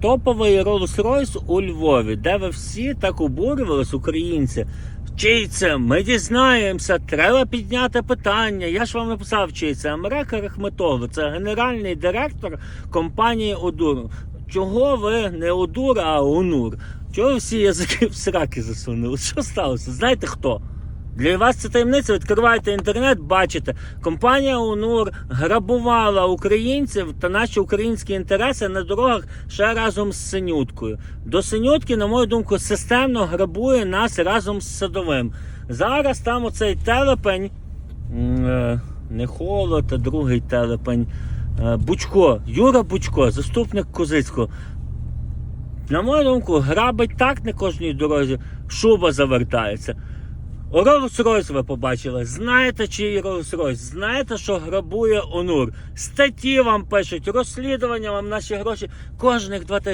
Топовий Rolls-Royce у Львові, де ви всі так обурювались, українці. Це? Ми дізнаємося, треба підняти питання. Я ж вам написав, це Америка Рахметоглу, це генеральний директор компанії Одур. Чого ви не Одур, а Онур? Чого ви всі язики в сраки засунули? Що сталося? Знаєте хто? Для вас це таємниця. Відкриваєте інтернет, бачите, компанія УНУР грабувала українців та наші українські інтереси на дорогах ще разом з Синюткою. До Синютки, на мою думку, системно грабує нас разом з садовим. Зараз там оцей телепень, е, не холод, а другий телепень. е, Бучко, Юра Бучко, заступник Козицького. На мою думку, грабить так на кожній дорозі, шуба завертається. Rolls-Royce ви побачили. Знаєте, чий Rolls-Royce? Знаєте, що грабує Онур? Статті вам пишуть, розслідування вам наші гроші кожних два тижні.